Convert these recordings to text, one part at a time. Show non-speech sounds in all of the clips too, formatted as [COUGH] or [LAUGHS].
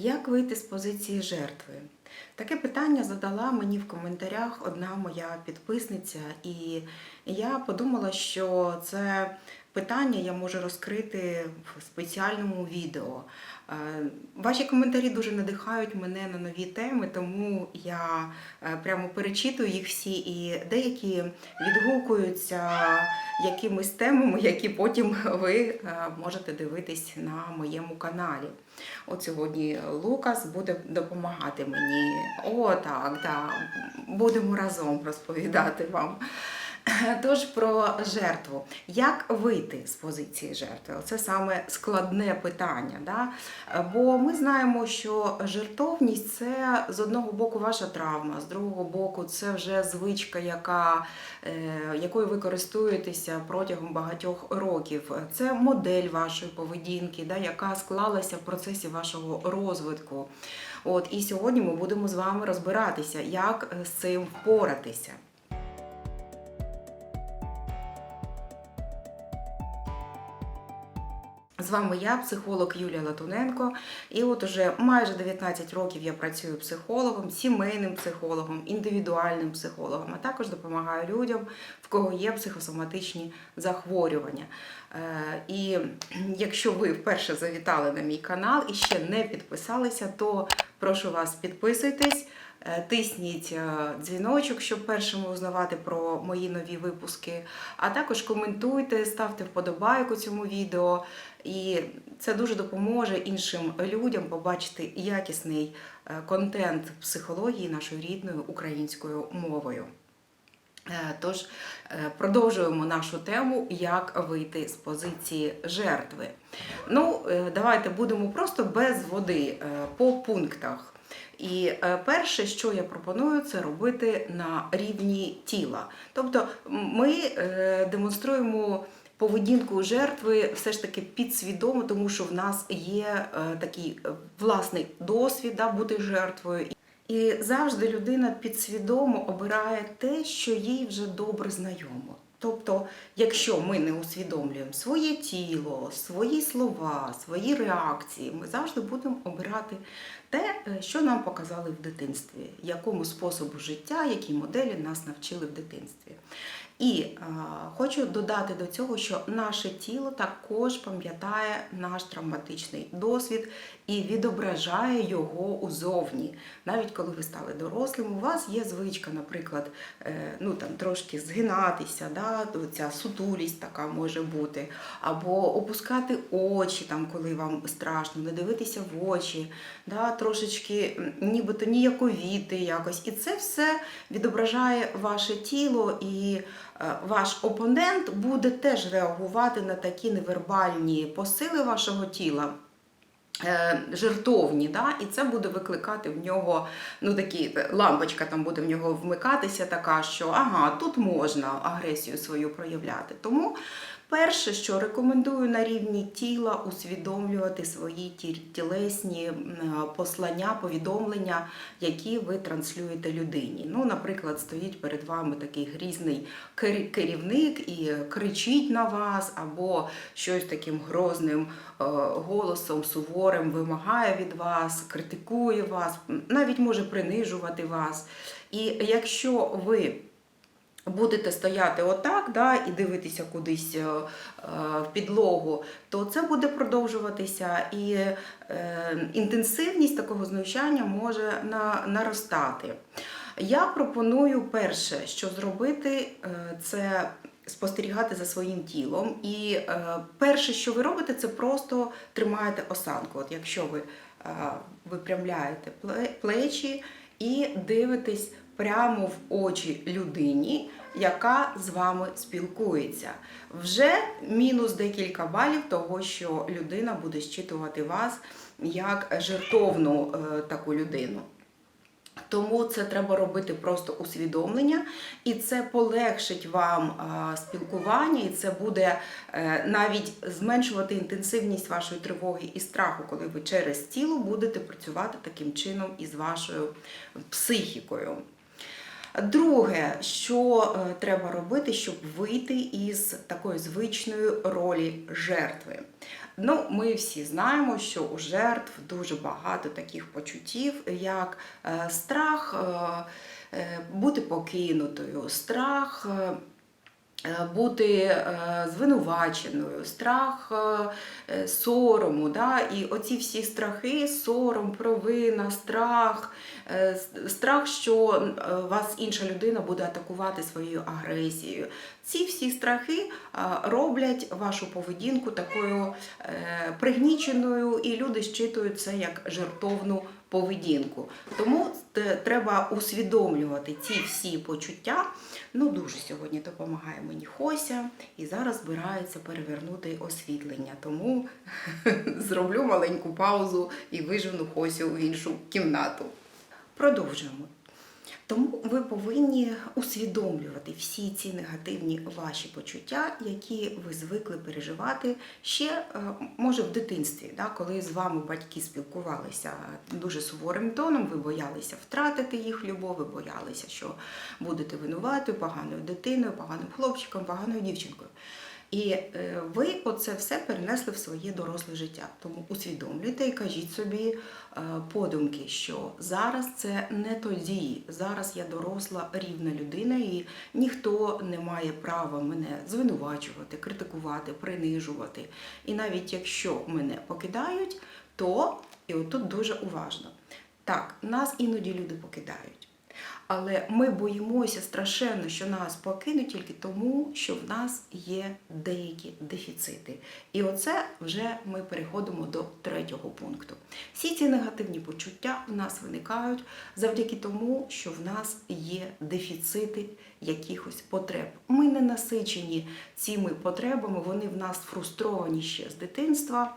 Як вийти з позиції жертви? Таке питання задала мені в коментарях одна моя підписниця, і я подумала, що це питання я можу розкрити в спеціальному відео. Е, Ваші коментарі дуже надихають мене на нові теми, тому я е, прямо перечитую їх всі, і деякі відгукуються якимись темами, які потім ви е, можете дивитись на моєму каналі. От сьогодні Лукас буде допомагати мені. О, так, да. будемо разом розповідати вам. [LAUGHS] Тож про жертву. Як вийти з позиції жертви? Це саме складне питання. Да? Бо ми знаємо, що жертовність це з одного боку ваша травма, з другого боку, це вже звичка, яка, е, якою ви користуєтеся протягом багатьох років. Це модель вашої поведінки, да, яка склалася в процесі вашого розвитку. От, і сьогодні ми будемо з вами розбиратися, як з цим впоратися. З вами я, психолог Юлія Латуненко. І от уже майже 19 років я працюю психологом, сімейним психологом, індивідуальним психологом, а також допомагаю людям, в кого є психосоматичні захворювання. Е, І якщо ви вперше завітали на мій канал і ще не підписалися, то прошу вас підписуйтесь. Е, Тисніть е, дзвіночок, щоб першими узнавати про мої нові випуски. А також коментуйте, ставте вподобайку цьому відео. І це дуже допоможе іншим людям побачити якісний е, контент психології нашою рідною українською мовою. Тож продовжуємо нашу тему, як вийти з позиції жертви. Ну, давайте будемо просто без води по пунктах. І е, перше, що я пропоную, це робити на рівні тіла. Тобто ми е, демонструємо поведінку жертви все ж таки підсвідомо, тому що в нас є е, такий власний досвід да, бути жертвою. І завжди людина підсвідомо обирає те, що їй вже добре знайомо. Тобто, якщо ми не усвідомлюємо своє тіло, свої слова, свої реакції, ми завжди будемо обирати те, е, що нам показали в дитинстві, якому способу життя, які моделі нас навчили в дитинстві. І е, хочу додати до цього, що наше тіло також пам'ятає наш травматичний досвід і відображає його узовні. Навіть коли ви стали дорослим, у вас є звичка, наприклад, е, ну там трошки згинатися, да, ця сутулість така може бути, або опускати очі, там, коли вам страшно, не дивитися в очі, да, трошечки нібито ніяковіти якось. І це все відображає ваше тіло і ваш опонент буде теж реагувати на такі невербальні посили вашого тіла. е, Жертовні, да? і це буде викликати в нього ну такі лампочка там буде в нього вмикатися, така що ага, тут можна агресію свою проявляти. Тому перше, що рекомендую на рівні тіла усвідомлювати свої тілесні послання, повідомлення, які ви транслюєте людині. Ну, наприклад, стоїть перед вами такий грізний керівник і кричить на вас, або щось таким грозним е, голосом, суворим вимагає від вас, критикує вас, навіть може принижувати вас. І якщо ви будете стояти отак да, і дивитися кудись е, е, в підлогу, то це буде продовжуватися, і е, інтенсивність такого знущання може на, наростати. Я пропоную перше, що зробити, це спостерігати за своїм тілом. І перше, що ви робите, це просто тримаєте осанку. От якщо ви випрямляєте плечі і дивитесь прямо в очі людині, яка з вами спілкується. Вже мінус декілька балів того, що людина буде щитувати вас як жертовну е, таку людину. Тому це треба робити просто усвідомлення, і це полегшить вам а, спілкування, і це буде е, навіть зменшувати інтенсивність вашої тривоги і страху, коли ви через тіло будете працювати таким чином із вашою психікою. Друге, що е, треба робити, щоб вийти із такої звичної ролі жертви. Ну, ми всі знаємо, що у жертв дуже багато таких почуттів, як е, страх е, бути покинутою, страх. Е, Бути е, звинуваченою, страх е, сорому, да? і оці всі страхи, сором, провина, страх, страх, що вас інша людина буде атакувати своєю агресією. Ці всі страхи роблять вашу поведінку такою пригніченою, і люди щитують це як жертовну поведінку. Тому треба усвідомлювати ці всі почуття. Ну, дуже сьогодні допомагає мені Хося, і зараз збирається перевернути освітлення. Тому [LAUGHS] зроблю маленьку паузу і вижену Хосю в іншу кімнату. Продовжуємо. Тому ви повинні усвідомлювати всі ці негативні ваші почуття, які ви звикли переживати ще, е, може, в дитинстві, да, коли з вами батьки спілкувалися дуже суворим тоном, ви боялися втратити їх любов, ви боялися, що будете винуватою, поганою дитиною, поганим хлопчиком, поганою дівчинкою. І е, ви оце все перенесли в своє доросле життя. Тому усвідомлюйте і кажіть собі е, подумки, що зараз це не тоді. Зараз я доросла рівна людина, і ніхто не має права мене звинувачувати, критикувати, принижувати. І навіть якщо мене покидають, то і отут дуже уважно. Так, нас іноді люди покидають. Але ми боїмося страшенно, що нас покинуть тільки тому, що в нас є деякі дефіцити. І оце вже ми переходимо до третього пункту. Всі ці негативні почуття в нас виникають завдяки тому, що в нас є дефіцити якихось потреб. Ми не насичені цими потребами, вони в нас фрустровані ще з дитинства.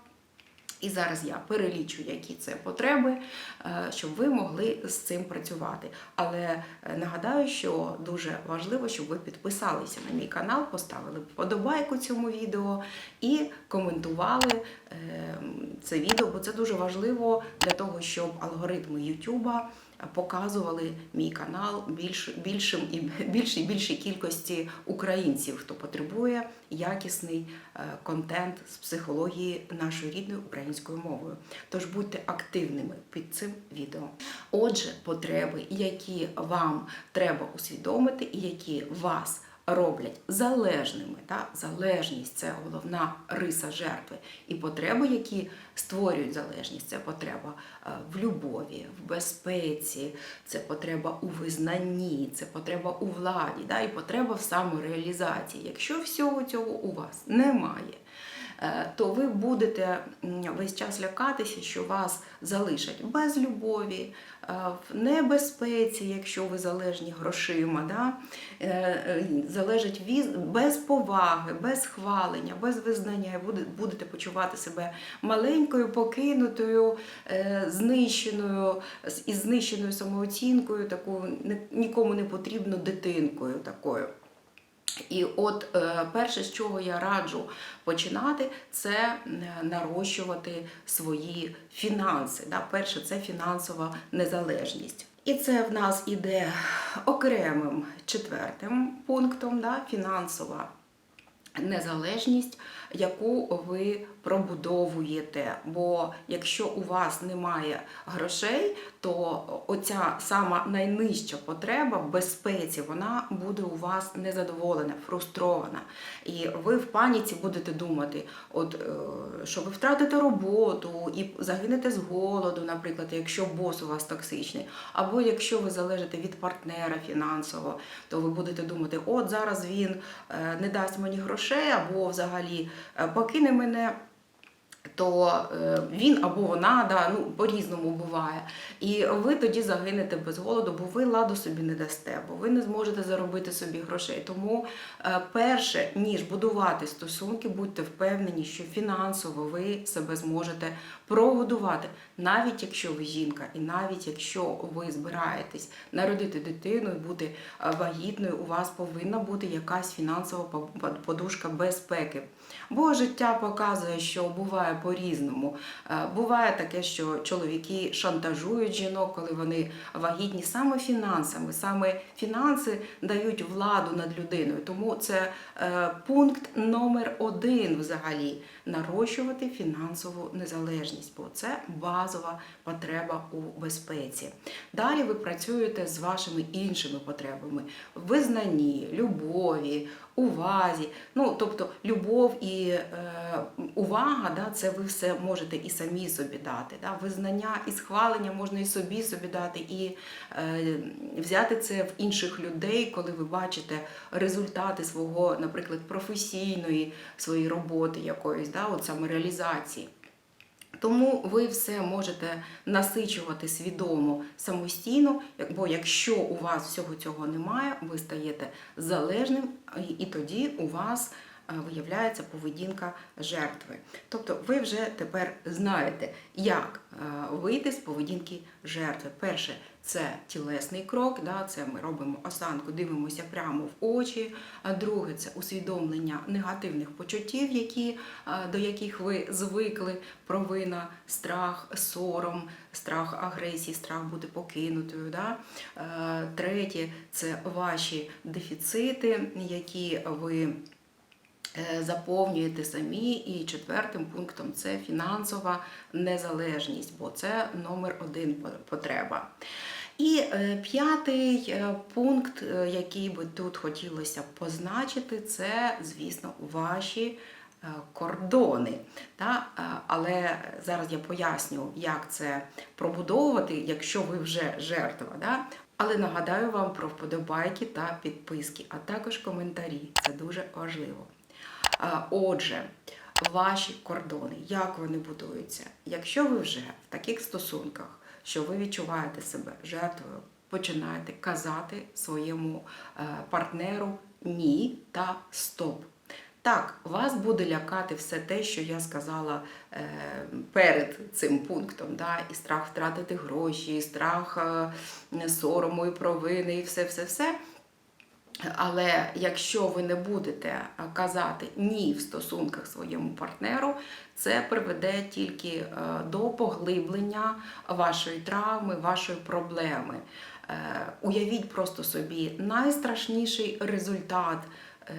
І зараз я перелічу, які це потреби, е, щоб ви могли з цим працювати. Але е, нагадаю, що дуже важливо, щоб ви підписалися на мій канал, поставили вподобайку цьому відео і коментували е, це відео, бо це дуже важливо для того, щоб алгоритми Ютуба показували мій канал більш, більшим і [LAUGHS] більшій більшій кількості українців, хто потребує якісний е, контент з психології нашою рідною українською мовою. Тож будьте активними під цим відео. Отже, потреби, які вам треба усвідомити, і які вас роблять залежними. Та? Залежність це головна риса жертви. І потреби, які створюють залежність, це потреба е, в любові, в безпеці, це потреба у визнанні, це потреба у владі, та? і потреба в самореалізації. Якщо всього цього у вас немає, то ви будете весь час лякатися, що вас залишать без любові, е, в небезпеці, якщо ви залежні грошима, да? е, е, залежать без поваги, без хвалення, без визнання, і будете почувати себе маленькою, покинутою, е, знищеною, із знищеною самооцінкою, такою нікому не потрібно дитинкою такою. І от е, перше, з чого я раджу починати, це нарощувати свої фінанси. Перше, це фінансова незалежність. І це в нас іде окремим четвертим пунктом, фінансова незалежність, яку ви пробудовуєте. Бо якщо у вас немає грошей, то оця сама найнижча потреба в безпеці, вона буде у вас незадоволена, фрустрована. І ви в паніці будете думати, от, е, що ви втратите роботу і загинете з голоду, наприклад, якщо бос у вас токсичний, або якщо ви залежите від партнера фінансово, то ви будете думати, от зараз він е, не дасть мені грошей, або взагалі е, покине мене. То е, він або вона, да, ну по-різному буває. І ви тоді загинете без голоду, бо ви ладу собі не дасте, бо ви не зможете заробити собі грошей. Тому е, перше, ніж будувати стосунки, будьте впевнені, що фінансово ви себе зможете прогодувати, навіть якщо ви жінка, і навіть якщо ви збираєтесь народити дитину і бути е, вагітною, у вас повинна бути якась фінансова подушка безпеки. Бо життя показує, що буває по-різному. Е, Буває таке, що чоловіки шантажують жінок, коли вони вагітні саме фінансами. Саме фінанси дають владу над людиною. Тому це е, пункт номер один взагалі нарощувати фінансову незалежність, бо це базова потреба у безпеці. Далі ви працюєте з вашими іншими потребами: визнанні, любові, увазі. Ну, тобто, любов і е, увага, да, це ви все можете і самі собі дати. Да? Визнання і схвалення можна і собі собі дати, і е, взяти це в інших людей, коли ви бачите результати свого, наприклад, професійної своєї роботи якоїсь, да, от самореалізації. реалізації. Тому ви все можете насичувати свідомо самостійно, бо якщо у вас всього цього немає, ви стаєте залежним, і- тоді у вас е, виявляється поведінка жертви. Тобто ви вже тепер знаєте, як е, вийти з поведінки жертви. Перше, це тілесний крок, да, це ми робимо осанку, дивимося прямо в очі. А друге це усвідомлення негативних почуттів, які, до яких ви звикли, провина, страх, сором, страх агресії, страх бути покинутою. Да? Е, Третє це ваші дефіцити, які ви заповнюєте самі. І четвертим пунктом це фінансова незалежність, бо це номер один потреба. І е, п'ятий е, пункт, е, який би тут хотілося позначити, це, звісно, ваші е, кордони. Е, Але зараз я поясню, як це пробудовувати, якщо ви вже жертва. Але нагадаю вам про вподобайки та підписки, а також коментарі. Це дуже важливо. Отже, ваші кордони, як вони будуються? Якщо ви вже в таких стосунках, що ви відчуваєте себе жертвою, починаєте казати своєму е, партнеру ні та стоп. Так, вас буде лякати все те, що я сказала е, перед цим пунктом. Да? І страх втратити гроші, і страх е, сорому і провини, і все-все-все. Але якщо ви не будете казати ні в стосунках своєму партнеру, це приведе тільки е, до поглиблення вашої травми, вашої проблеми. Е, Уявіть просто собі найстрашніший результат е,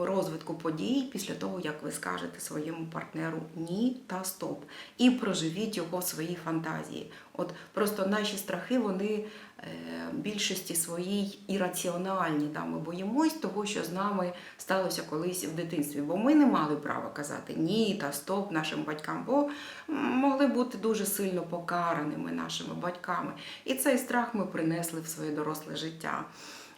розвитку подій після того, як ви скажете своєму партнеру ні та стоп. І проживіть його в своїй фантазії. От просто наші страхи, вони е, більшості своїй ірраціональні. Да? Ми боїмось того, що з нами сталося колись в дитинстві, бо ми не мали права казати ні та стоп нашим батькам, бо могли бути дуже сильно покараними нашими батьками. І цей страх ми принесли в своє доросле життя.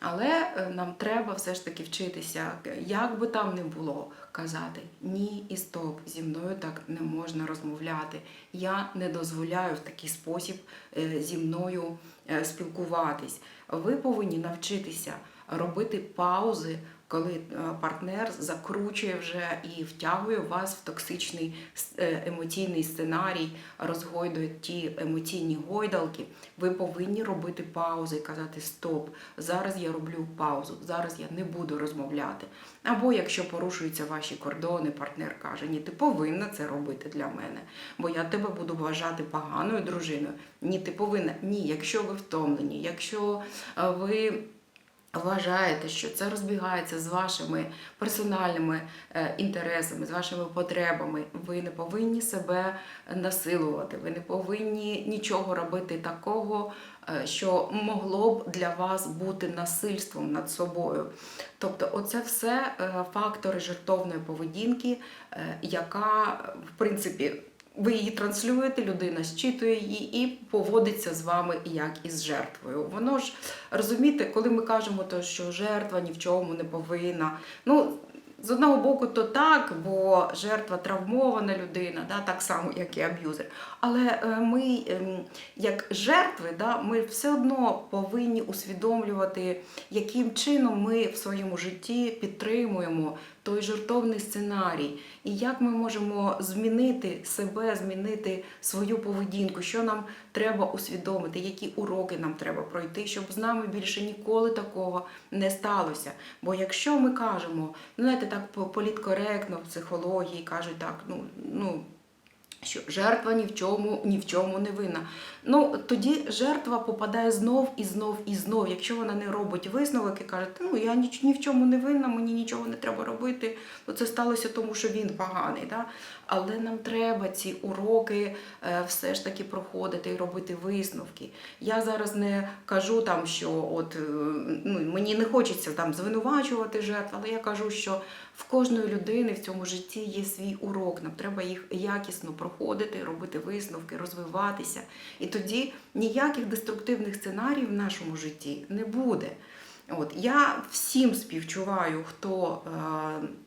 Але е, нам треба все ж таки вчитися, як би там не було, казати ні і стоп, зі мною так не можна розмовляти. Я не дозволяю в такий спосіб е, зі мною е, спілкуватись. Ви повинні навчитися робити паузи, коли е, партнер закручує вже і втягує вас в токсичний е, емоційний сценарій, розгойдує ті емоційні гойдалки. Ви повинні робити паузи і казати Стоп, зараз я роблю паузу, зараз я не буду розмовляти. Або якщо порушуються ваші кордони, партнер каже, ні, ти повинна це робити для мене, бо я тебе буду вважати поганою дружиною. Ні, ти повинна. Ні, якщо ви втомлені, якщо е, ви. Вважаєте, що це розбігається з вашими персональними е, інтересами, з вашими потребами. Ви не повинні себе насилувати, ви не повинні нічого робити такого, е, що могло б для вас бути насильством над собою. Тобто, оце все е, фактори жертовної поведінки, яка, в принципі, ви її транслюєте, людина щитує її і поводиться з вами як із жертвою. Воно ж розумієте, коли ми кажемо, то, що жертва ні в чому не повинна. Ну, з одного боку, то так, бо жертва травмована людина, да, так само, як і аб'юзер. Але е, ми, ем, як жертви, да, ми все одно повинні усвідомлювати, яким чином ми в своєму житті підтримуємо той жертовний сценарій, і як ми можемо змінити себе, змінити свою поведінку, що нам треба усвідомити, які уроки нам треба пройти, щоб з нами більше ніколи такого не сталося. Бо якщо ми кажемо, ну знаєте, так по- політкоректно в психології кажуть так, ну, ну що жертва ні в чому ні в чому не винна. Ну тоді жертва попадає знов і знов і знов. Якщо вона не робить висновок і каже, «Та, ну я ні, ні в чому не винна, мені нічого не треба робити. бо це сталося тому, що він поганий. Да? Але нам треба ці уроки е, все ж таки проходити і робити висновки. Я зараз не кажу там, що от е, ну мені не хочеться там звинувачувати жертв, але я кажу, що в кожної людини в цьому житті є свій урок. Нам треба їх якісно проходити, робити висновки, розвиватися. І тоді ніяких деструктивних сценаріїв в нашому житті не буде. От я всім співчуваю, хто. Е-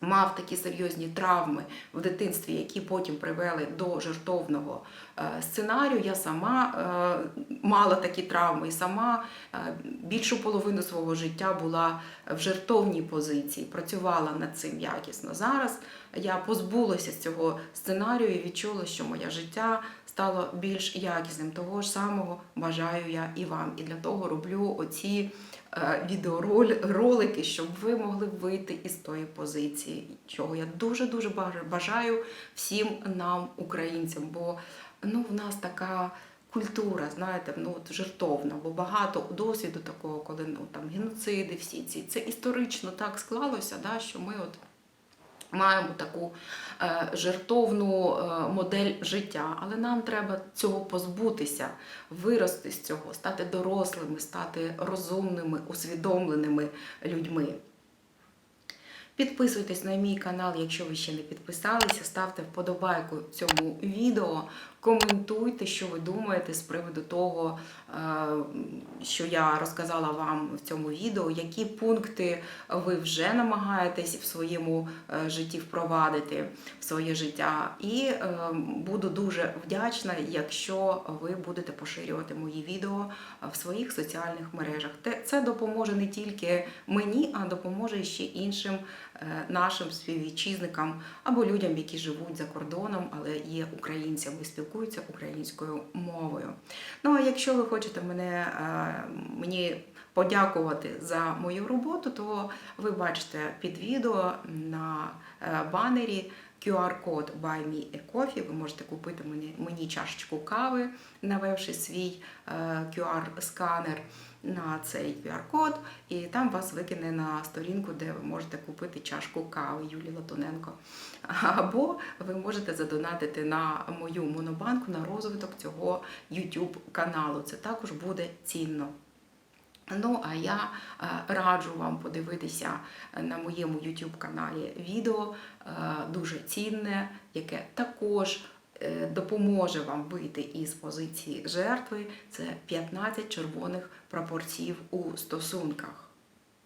Мав такі серйозні травми в дитинстві, які потім привели до жертовного е, сценарію. Я сама е, мала такі травми і сама е, більшу половину свого життя була в жертовній позиції, працювала над цим якісно. Зараз я позбулася з цього сценарію і відчула, що моє життя стало більш якісним. Того ж самого бажаю я і вам. І для того роблю оці відеоролики, щоб ви могли вийти із тої позиції, чого я дуже дуже бажаю всім нам, українцям. Бо ну, в нас така. Культура, знаєте, ну от жертовна, бо багато досвіду такого, коли ну там геноциди, всі ці це історично так склалося, да, що ми от маємо таку е, жертовну е, модель життя, але нам треба цього позбутися, вирости з цього, стати дорослими, стати розумними, усвідомленими людьми. Підписуйтесь на мій канал, якщо ви ще не підписалися, ставте вподобайку цьому відео, коментуйте, що ви думаєте з приводу того, е, що я розказала вам в цьому відео, які пункти ви вже намагаєтесь в своєму е, житті впровадити в своє життя. І е, буду дуже вдячна, якщо ви будете поширювати мої відео в своїх соціальних мережах. Це допоможе не тільки мені, а допоможе ще іншим нашим співвітчизникам або людям, які живуть за кордоном, але є українцями, спілкуються українською мовою. Ну а якщо ви хочете мене мені подякувати за мою роботу, то ви бачите під відео на е, банері. QR-код Buy Me a Coffee, ви можете купити мені, мені чашечку кави, навевши свій е, QR-сканер на цей QR-код, і там вас викине на сторінку, де ви можете купити чашку кави Юлії Латуненко. Або ви можете задонатити на мою монобанку на розвиток цього YouTube каналу. Це також буде цінно. Ну, а я е, раджу вам подивитися на моєму YouTube каналі відео е, дуже цінне, яке також е, допоможе вам вийти із позиції жертви. Це 15 червоних прапорців у стосунках.